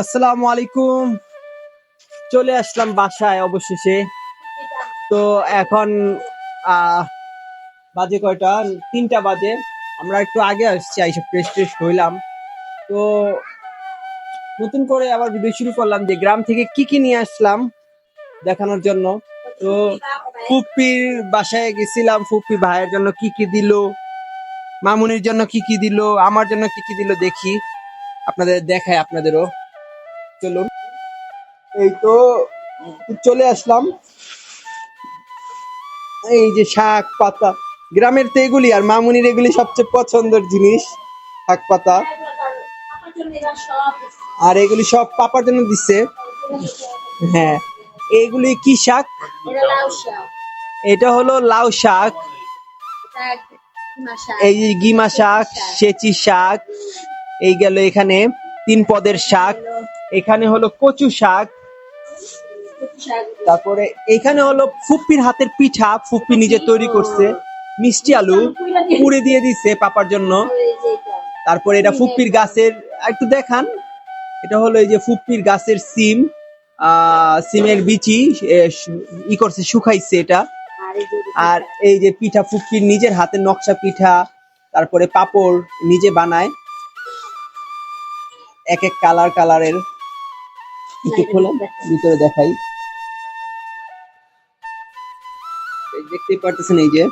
আসসালামু আলাইকুম। চলে আসলাম বাসায় অবশেষে। তো এখন বাজে কয়টা? তিনটা বাজে। আমরা একটু আগে আসছি, আইসে ফ্রেশ ট্রেশ হইলাম। তো নতুন করে আবার ভিডিও শুরু করলাম যে গ্রাম থেকে কি কি নিয়ে আসলাম দেখানোর জন্য। তো ফুপ্পির বাসায় গেছিলাম। ফুপ্পি ভাইয়ের জন্য কি কি দিল? মামুনির জন্য কি কি দিল? আমার জন্য কি কি দিল দেখি। আপনাদের দেখায় আপনাদেরও। চলুন। এই তো চলে আসলাম। এই যে শাক পাতা, গ্রামের তো এগুলি, আর মামুনির এগুলি সবচেয়ে পছন্দের জিনিস, শাক পাতা। আর এগুলি সব পাপার জন্য দিচ্ছে। হ্যাঁ এগুলি কি শাক? এটা হলো লাউ শাক। এই গিমা শাক, সেচি শাক, এই গেল এখানে তিন পদের শাক। এখানে হলো কচু শাক। তারপরে এখানে হলো ফুপ্পির হাতের পিঠা, ফুপ্পি নিজে তৈরি করছে। মিষ্টি আলু পুড়ে দিয়ে দিচ্ছে পাপার জন্য। তারপরে এটা ফুপ্পির গাছের, একটু দেখান। এটা হলো এই যে ফুপ্পির গাছের সিম। সিমের বিচি ই করছে, শুকাইছে এটা। আর এই যে পিঠা ফুপ্পির নিজের হাতের নকশা পিঠা, তারপরে পাপড় নিজে বানায়। এক এক কালার, কালারের। একটু খোলেন ভিতরে দেখাই। দেখতেই পারতেছেন এই যে।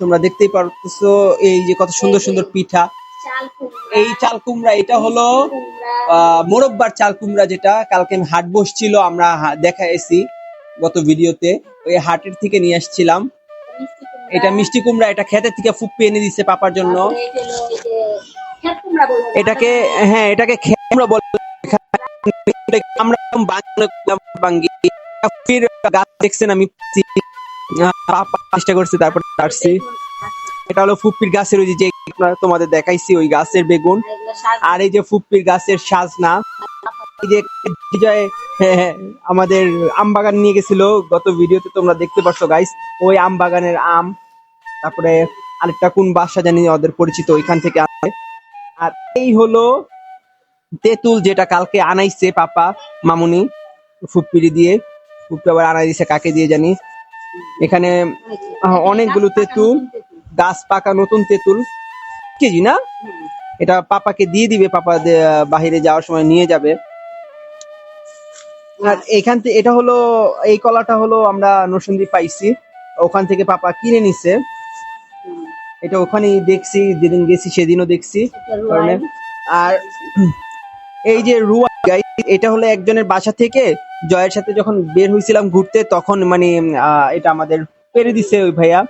তোমরা দেখতেই পারতেছো এই যে কত সুন্দর সুন্দর পিঠা। এই চাল কুমড়া এটা হলো মোরব্বার চাল কুমড়া যেটা কালকে হাট বসছিল আমরা হা- দেখাইছি গত ভিডিওতে। ওই হাটের থেকে নিয়ে আসছিলাম। এটা মিষ্টি কুমড়া এটা খেতের থেকে ফুপ্পি এনে দিচ্ছে পাপার জন্য। এটাকে হ্যাঁ এটাকে আমরা বাঙ্গি। ফুপ্পির গাছ দেখছেন আমি চেষ্টা করছি তারপর আসছি এটা হলো ফুপ্পির গাছের ওই যে তোমাদের দেখাইছি ওই গাছের বেগুন। আর এই যে ফুপ্পির গাছের সাজনা এই যে বিজয় হ্যাঁ, হ্যাঁ, আমাদের আম বাগান নিয়ে গেছিল। গত ভিডিওতে তোমরা দেখতে পাচ্ছ গাইস ওই আম বাগানের আম। তারপরে আরেকটা কোন বাসা জানি ওদের পরিচিত ওইখান থেকে আনে আর এই হলো তেঁতুল যেটা কালকে আনাইছে পাপা মামুনি ফুপ্পিরি দিয়ে। ফুপ্পি আবার আনাই দিছে কাকে দিয়ে জানি। এখানে অনেকগুলো তেঁতুল গাছ পাকা নতুন তেঁতুল। কেজি না? এটা পাপাকে দিয়ে দিবে পাপা বাহিরে যাওয়ার সময় নিয়ে যাবে। আর এখান থেকে এটা হলো এই কলাটা হলো আমরা নরসিংদী পাইছি। ওখান থেকে পাপা কিনে নিছে। এটা ওখানেই দেখছি যেদিন গেছি সেদিনও দেখছি। কারণে আর এই যে রুয়া গাই এটা হলো একজনের বাসা থেকে জয়ের সাথে যখন বের হয়েছিলাম ঘুরতে, তখন মানে এটা আমাদের পেরে দিছে ওই ভাইয়া।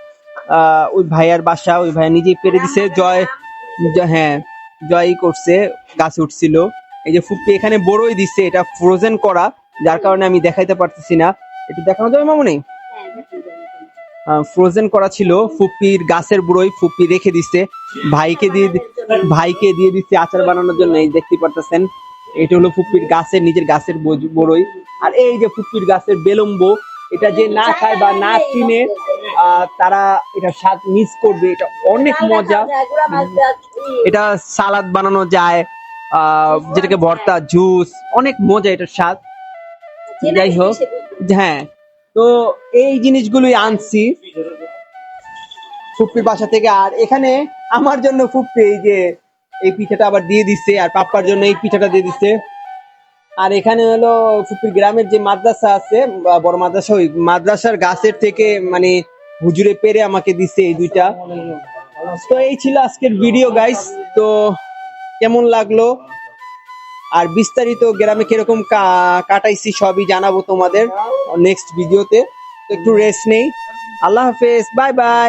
ওই ভাইয়ার বাসা, ওই ভাইয়া নিজেই পেরে দিছে। জয় হ্যাঁ জয়ই করছে, গাছ উঠছিল। এই যে ফুপ্পি এখানে বড়ই দিচ্ছে এটা ফ্রোজেন করা, যার কারণে আমি দেখাইতে পারতেছি না। একটু দেখানো যাবে মামুনি? ফ্রোজেন করা ছিল ফুপ্পির গাছের বুড়োই ফুপ্পি রেখে দিচ্ছে ভাইকে দিয়ে ভাইকে দিয়ে দিচ্ছে আচার বানানোর জন্য এই দেখতে পারতেছেন। এটা হলো ফুপ্পির গাছের নিজের গাছের বড়ই। আর এই যে ফুপ্পির গাছের বেলম্ব এটা যে না খায় বা না কিনে তারা এটা স্বাদ মিস করবে। এটা অনেক মজা। এটা সালাদ বানানো যায় আহ, যেটাকে ভর্তা জুস অনেক মজা এটার স্বাদ। যাই হোক হ্যাঁ তো এই জিনিসগুলোই আনছি। ফুপ্পির বাসা থেকে। আর এখানে আমার জন্য ফুপ্পি, এই যে এই পিঠাটা আবার দিয়ে দিচ্ছে, আর পাপ্পার জন্য এই পিঠাটা দিয়ে দিচ্ছে। আর এখানে হলো ফুপ্পির গ্রামের যে মাদ্রাসা আছে বড় মাদ্রাসা, ওই মাদ্রাসার গাছের থেকে মানে হুজুরে পেরে আমাকে দিচ্ছে এই দুইটা। তো এই ছিল আজকের ভিডিও গাইস তো কেমন লাগল? আর বিস্তারিত গ্রামে কীরকম কাটাইছি সবই জানাব তোমাদের নেক্সট ভিডিওতে তো। একটু রেস্ট নেই। আল্লাহ হাফেজ বাই বাই